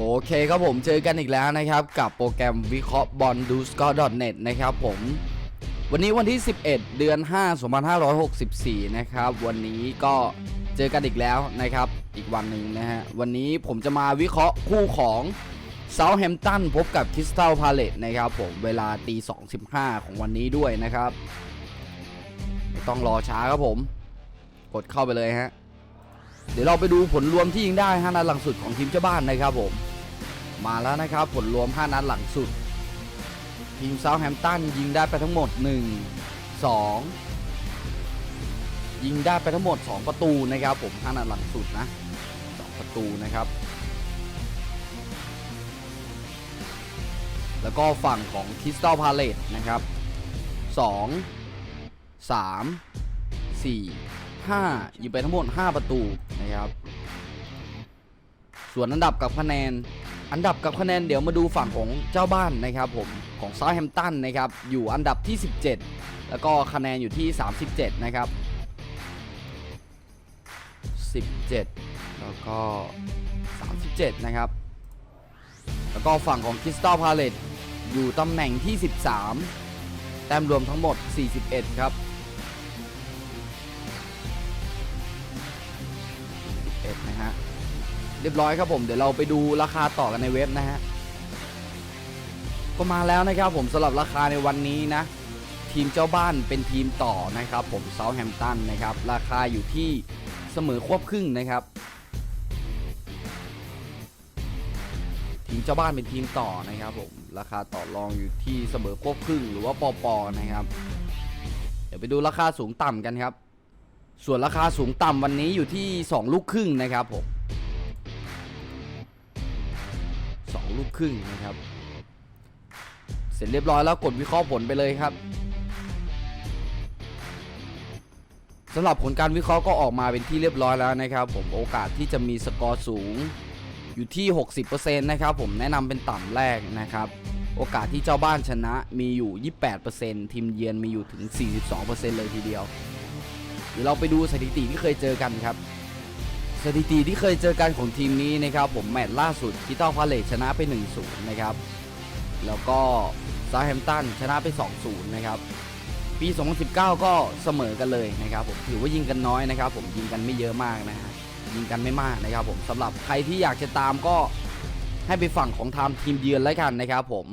โอเคครับผมเจอกันอีกแล้วนะครับ กับโปรแกรมวิเคราะห์บอลดูสกอร์ .net นะครับผมวันนี้วันที่ 11 เดือน 5 2564 นะครับ วันนี้ก็เจอกันอีกแล้วนะครับ อีกวันหนึ่งนะฮะ วันนี้ผมจะมาวิเคราะห์คู่ของเซาท์แฮมป์ตันพบกับคริสตัลพาเลตนะครับผมเวลาตี2.15 ของวันนี้ด้วยนะครับไม่ต้องรอช้าครับผม กดเข้าไปเลยฮะ เดี๋ยวเราไปดูผลรวมที่ยิงได้5นัดหลังสุดของทีมเจ้าบ้านนะครับผม มาแล้วนะครับ ผลรวม 5 นัดหลังสุด ทีมเซาท์แฮมป์ตันยิงได้ไปทั้งหมด 1 2 ยิงได้ไปทั้งหมด 2 ประตูนะครับ ผม 5 นัดหลังสุดนะ 2 ประตูนะครับ แล้วก็ฝั่งของคริสตัลพาเลตนะครับ 2 3 4 5 ยิงไปทั้งหมด 5 ประตูนะครับ ส่วนอันดับกับคะแนน อันดับกับคะแนนเดี๋ยวมาดูฝั่งของเจ้าบ้านนะครับผมของซา u t แฮมป์ตันนะครับอยู่อันดับที่ 17 แล้วก็คะแนนอยู่ที่ 37 นะครับ 17 แล้วก็ 37 นะครับ แล้วก็ฝั่งของคริสตัลพาเลตอยู่ตำแหน่งที่ 13 แต้มรวมทั้งหมด 41 ครับ เรียบร้อยครับผมเดี๋ยวเราไปดูราคาต่อกันในเว็บนะฮะก็มาแล้วนะครับผมสำหรับราคาในวันนี้นะ ทีมเจ้าบ้านเป็นทีมต่อนะครับ ผมเซาท์แฮมตันนะครับ ราคาอยู่ที่เสมอควบครึ่งนะครับ ทีมเจ้าบ้านเป็นทีมต่อนะครับผมราคาต่อรองอยู่ที่เสมอควบครึ่งหรือว่าปอปอนะครับ เดี๋ยวไปดูราคาสูงต่ำกันครับ ส่วนราคาสูงต่ำวันนี้อยู่ที่ 2 ลูกครึ่งนะครับผม ลูกครึ่งนะครับ เสร็จเรียบร้อยแล้วกดวิเคราะห์ผลไปเลยครับสำหรับผลการวิเคราะห์ก็ออกมาเป็นที่เรียบร้อยแล้วนะครับ ผมโอกาสที่จะมีสกอร์สูงอยู่ที่ 60%นะครับผมแนะนำเป็นต่ำแรกนะครับโอกาสที่เจ้าบ้านชนะมีอยู่ 28%ทีมเยือนมีอยู่ถึง 42%เลยทีเดียว เดี๋ยวเราไปดูสถิติที่เคยเจอกันครับ สถิติที่เคยเจอกันของทีมนี้นะครับผมแมตช์ล่าสุดคิตาพาเลตชนะไป 1-0 นะครับ แล้วก็ซาแฮมตันชนะไป 2-0 นะครับ ปี 2019 ก็เสมอกันเลยนะครับผมถือว่ายิงกันน้อยนะครับผมยิงกันไม่เยอะมากนะฮะยิงกันไม่มากนะครับผมสำหรับใครที่อยากจะตามก็ให้ไปฝั่งของทำทีมเยือนแล้วกันนะครับผม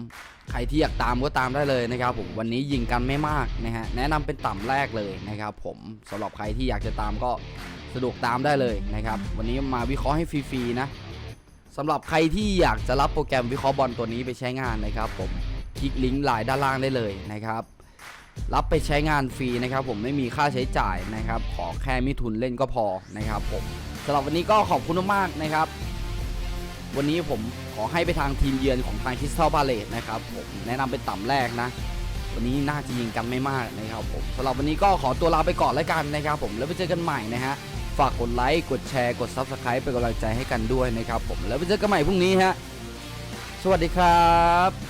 ใครที่อยากตามก็ตามได้เลยนะครับผมวันนี้ยิงกันไม่มากนะฮะแนะนำเป็นต่ำแรกเลยนะครับผมสำหรับใครที่อยากจะตามก็ สะดวกตามได้เลยนะครับ วันนี้มาวิเคราะห์ให้ฟรีๆนะสำหรับใครที่อยากจะรับโปรแกรมวิเคราะห์บอลตัวนี้ไปใช้งานนะครับ ผมคลิกลิงก์ไลน์ด้านล่างได้เลยนะครับ รับไปใช้งานฟรีนะครับ ผมไม่มีค่าใช้จ่ายนะครับ ขอแค่มิทุนเล่นก็พอนะครับผมสำหรับวันนี้ก็ขอบคุณมากๆนะครับ วันนี้ผมขอให้ไปทางทีมเยือนของทางคริสตัลพาเลตนะครับผมแนะนำเป็นต่ำแรกนะวันนี้น่าจะยิงกันไม่มากนะครับผมสำหรับวันนี้ก็ขอตัวลาไปก่อนแล้วกันนะครับ ผมแล้วไปเจอกันใหม่นะฮะ ฝากกดไลค์กดแชร์กด Subscribe เป็นกำลังใจให้กันด้วยนะครับผมแล้วไปเจอกันใหม่พรุ่งนี้ฮะสวัสดีครับ